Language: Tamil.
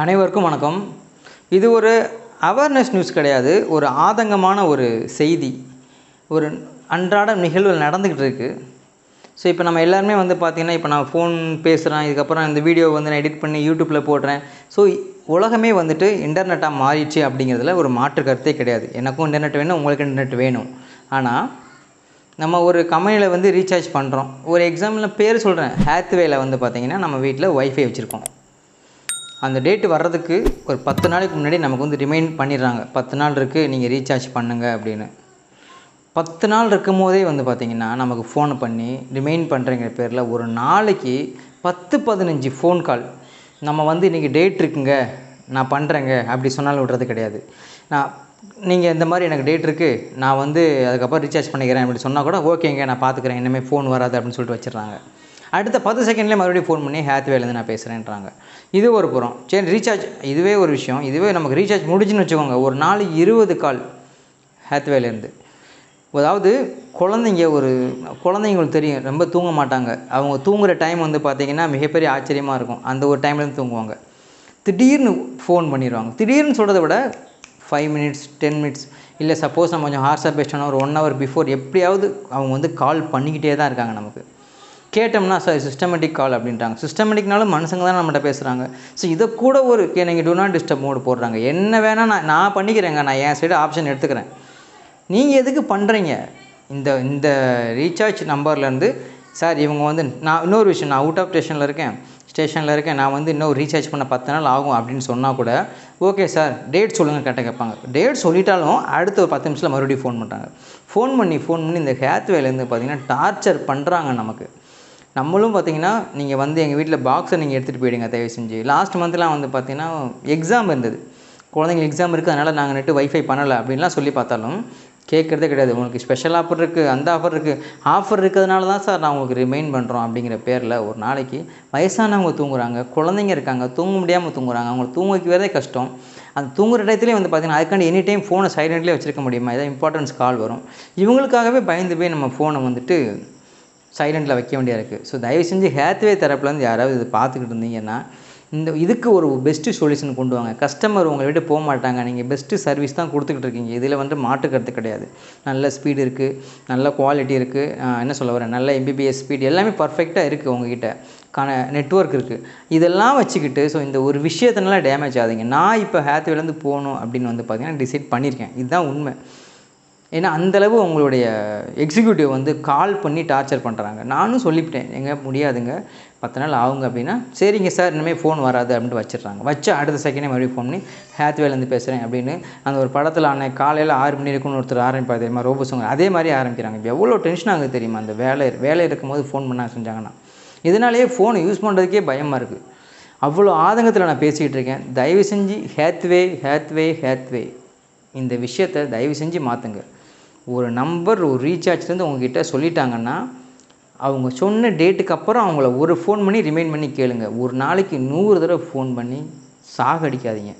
அனைவருக்கும் வணக்கம். இது ஒரு அவேர்னஸ் நியூஸ் கிடையாது. ஒரு ஆதங்கமான ஒரு செய்தி. ஒரு அன்றாட நிகழ்வுகள் நடந்துக்கிட்டு இருக்குது ஸோ இப்போ நம்ம எல்லாருமே வந்து பார்த்திங்கன்னா இப்போ நான் ஃபோன் பேசுகிறேன் இதுக்கப்புறம் இந்த வீடியோ வந்து நான் எடிட் பண்ணி யூடியூப்பில் போடுறேன். ஸோ உலகமே வந்துட்டு இன்டர்நெட்டாக மாறிடுச்சு அப்படிங்கிறதுல ஒரு மாற்று கருத்தே கிடையாது. எனக்கும் இன்டர்நெட் வேணும் உங்களுக்கு இன்டர்நெட் வேணும். ஆனால் நம்ம ஒரு கம்பெனியில் வந்து ரீசார்ஜ் பண்ணுறோம் ஒரு எக்ஸாம்பிள் பேர் சொல்கிறேன் ஹேத்வேயில் வந்து பார்த்திங்கன்னா நம்ம வீட்டில் ஒய்ஃபை வச்சுருக்கோம். அந்த டேட்டு வர்றதுக்கு ஒரு பத்து நாளைக்கு முன்னாடி நமக்கு வந்து ரிமைண்ட் பண்ணிடுறாங்க. பத்து நாள் இருக்குது நீங்கள் ரீசார்ஜ் பண்ணுங்கள் அப்படின்னு. பத்து நாள் இருக்கும் போதே வந்து பார்த்திங்கன்னா நமக்கு ஃபோன் பண்ணி ரிமைண்ட் பண்ணுறங்கிற பேரில் ஒரு நாளைக்கு பத்து பதினஞ்சு ஃபோன் கால் நம்ம வந்து இன்றைக்கி டேட் இருக்குங்க நான் பண்ணுறேங்க அப்படி சொன்னாலும் விடுறது கிடையாது. நான் நீங்கள் இந்த மாதிரி எனக்கு டேட் இருக்குது நான் வந்து அதுக்கப்புறம் ரீசார்ஜ் பண்ணிக்கிறேன் அப்படி சொன்னால் கூட ஓகேங்க நான் பார்த்துக்கிறேன் இனிமேல் ஃபோன் வராது அப்படின்னு சொல்லிட்டு வச்சிடுறாங்க. அடுத்த பத்து செகண்ட்லேயே மறுபடியும் ஃபோன் பண்ணி ஹேத்வேலேருந்து நான் பேசுகிறேன்றாங்க இது ஒரு புறம். சரி ரீசார்ஜ் இதுவே ஒரு விஷயம். இதுவே நமக்கு ரீசார்ஜ் முடிஞ்சுன்னு வச்சுக்கோங்க. ஒரு நாள் இருபது கால் ஹேத்வேலேருந்து அதாவது குழந்தைங்க ஒரு குழந்தைங்களுக்கு தெரியும். ரொம்ப தூங்க மாட்டாங்க. அவங்க தூங்குகிற டைம் வந்து பார்த்திங்கன்னா மிகப்பெரிய ஆச்சரியமாக இருக்கும். அந்த ஒரு டைம்லேருந்து தூங்குவாங்க. திடீர்னு ஃபோன் பண்ணிடுவாங்க திடீர்னு சொல்கிறத விட ஃபைவ் மினிட்ஸ் டென் மினிட்ஸ் இல்லை சப்போஸ் நம்ம கொஞ்சம் ஹார்ஸாக பேசிட்டோம்னா ஒரு ஒன் ஹவர் பிஃபோர் எப்படியாவது அவங்க வந்து கால் பண்ணிக்கிட்டே தான் இருக்காங்க நமக்கு. கேட்டோம்னா சார் சிஸ்டமேட்டிக் கால் அப்படின்றாங்க சிஸ்டமேட்டிக்னாலும் மனுஷங்க தான் நம்மகிட்ட பேசுகிறாங்க ஸோ இதை கூட ஒரு நீங்கள் டூ நாட் டிஸ்டர்ப் மோடு போடுறாங்க. என்ன வேணால் நான் நான் பண்ணிக்கிறேங்க. நான் என் சைடு ஆப்ஷன் எடுத்துக்கிறேன். நீங்கள் எதுக்கு பண்ணுறீங்க இந்த இந்த ரீசார்ஜ் நம்பர்லேருந்து சார் இவங்க வந்து நான் இன்னொரு விஷயம் நான் அவுட் ஆஃப் ஸ்டேஷனில் இருக்கேன். ஸ்டேஷனில் இருக்கேன். நான் வந்து இன்னும் ரீசார்ஜ் பண்ண பத்து நாள் ஆகும் அப்படின்னு சொன்னால் கூட ஓகே சார் டேட் சொல்லுங்கள் கரெக்டாக கேட்பாங்க. டேட் சொல்லிட்டாலும் அடுத்த ஒரு பத்து நிமிஷத்தில் மறுபடியும் ஃபோன் பண்ணுறாங்க ஃபோன் பண்ணி ஃபோன் பண்ணி இந்த ஹேத்வேலேருந்து பார்த்தீங்கன்னா டார்ச்சர் பண்ணுறாங்க நமக்கு. நம்மளும் பார்த்தீங்கன்னா நீங்கள் வந்து எங்கள் வீட்டில் பாக்ஸை நீங்கள் எடுத்துகிட்டு போயிடுங்க தயவு செஞ்சு. லாஸ்ட் மந்த்லாம் வந்து பார்த்தீங்கன்னா எக்ஸாம் இருந்தது. குழந்தைங்களுக்கு எக்ஸாம் இருக்குது அதனால் நாங்கள் நெட்டு வைஃபை பண்ணலை அப்படின்லாம் சொல்லி பார்த்தாலும் கேட்குறதே கிடையாது. உங்களுக்கு ஸ்பெஷல் ஆஃபர் இருக்குது அந்த ஆஃபர் இருக்குது ஆஃபர் இருக்கிறதுனால தான் சார் நான் உங்களுக்கு ரிமைண்ட் பண்ணுறோம் அப்படிங்கிற பேரில் ஒரு நாளைக்கு வயசானவங்க தூங்குறாங்க குழந்தைங்க இருக்காங்க தூங்க முடியாமல் தூங்குறாங்க அவங்களை தூங்க வைக்கிறதே கஷ்டம். அந்த தூங்குற டயத்துலேயே வந்து பார்த்திங்கன்னா அதுக்காண்டி எனி டைம் ஃபோனை சைலண்ட்லேயே வச்சிருக்க முடியுமா? ஏதாவது இம்பார்ட்டன்ஸ் கால் வரும். இவங்களுக்காகவே பயந்து போய் நம்ம ஃபோனை வந்துட்டு சைலண்டில் வைக்க வேண்டியதாக இருக்குது ஸோ தயவு செஞ்சு ஹேத்வே தரப்புலேருந்து யாராவது இது பார்த்துக்கிட்டு இருந்தீங்கன்னா இந்த இதுக்கு ஒரு பெஸ்ட்டு சொல்யூஷன் கொண்டு வாங்க. கஸ்டமர் உங்களை விட்டு போக மாட்டாங்க. நீங்கள் பெஸ்ட்டு சர்வீஸ் தான் கொடுத்துக்கிட்டு இருக்கீங்க. இதில் வந்து மாட்டுக்கிறது கிடையாது. நல்ல ஸ்பீடு இருக்குது நல்ல குவாலிட்டி இருக்குது என்ன சொல்ல வரேன்? நல்ல எம்பிபிஎஸ் ஸ்பீடு எல்லாமே பர்ஃபெக்டாக இருக்குது உங்ககிட்ட. கான நெட்ஒர்க் இருக்குது இதெல்லாம் வச்சுக்கிட்டு ஸோ இந்த ஒரு விஷயத்தினால டேமேஜ் ஆகுதுங்க. நான் இப்போ ஹேத்வேலேருந்து போகணும் அப்படின்னு வந்து பார்த்தீங்கன்னா டிசைட் பண்ணியிருக்கேன். இதுதான் உண்மை. ஏன்னா அந்தளவு உங்களுடைய எக்ஸிக்யூட்டிவ் வந்து கால் பண்ணி டார்ச்சர் பண்ணுறாங்க நானும் சொல்லிவிட்டேன் எங்கே முடியாதுங்க. பத்து நாள் ஆகுங்க அப்படின்னா சரிங்க சார் இனிமேல் ஃபோன் வராது அப்படின்ட்டு வச்சிடுறாங்க. வச்சு அடுத்த செகண்டே மறுபடியும் ஃபோன் பண்ணி ஹேத்வேலேருந்து பேசுகிறேன் அப்படின்னு அந்த ஒரு படத்தில் அன்னைக்கு காலையில் ஆறு மணி இருக்குன்னு ஒருத்தர் ஆரம்பிப்பார் தெரியுமா? Robo song. அதே மாதிரி ஆரம்பிக்கிறாங்க. இப்போ எவ்வளோ டென்ஷன் ஆகுது தெரியுமா? அந்த வேலை வேலை இருக்கும்போது ஃபோன் பண்ண செஞ்சாங்கன்னா. இதனாலேயே ஃபோனை யூஸ் பண்ணுறதுக்கே பயமாக இருக்குது அவ்வளோ ஆதங்கத்தில் நான் பேசிக்கிட்டு இருக்கேன். தயவு செஞ்சு ஹேத்வே ஹேத்வே ஹேத்வே இந்த விஷயத்தை தயவு செஞ்சு மாற்றுங்க ஒரு நம்பர் ஒரு ரீசார்ஜ்லேருந்து உங்ககிட்ட சொல்லிட்டாங்கன்னா அவங்க சொன்ன டேட்டுக்கு அப்புறம் அவங்கள ஒரு ஃபோன் பண்ணி ரிமைண்ட் பண்ணி கேளுங்கள் ஒரு நாளைக்கு நூறு தடவை ஃபோன் பண்ணி சாகடிக்காதீங்க.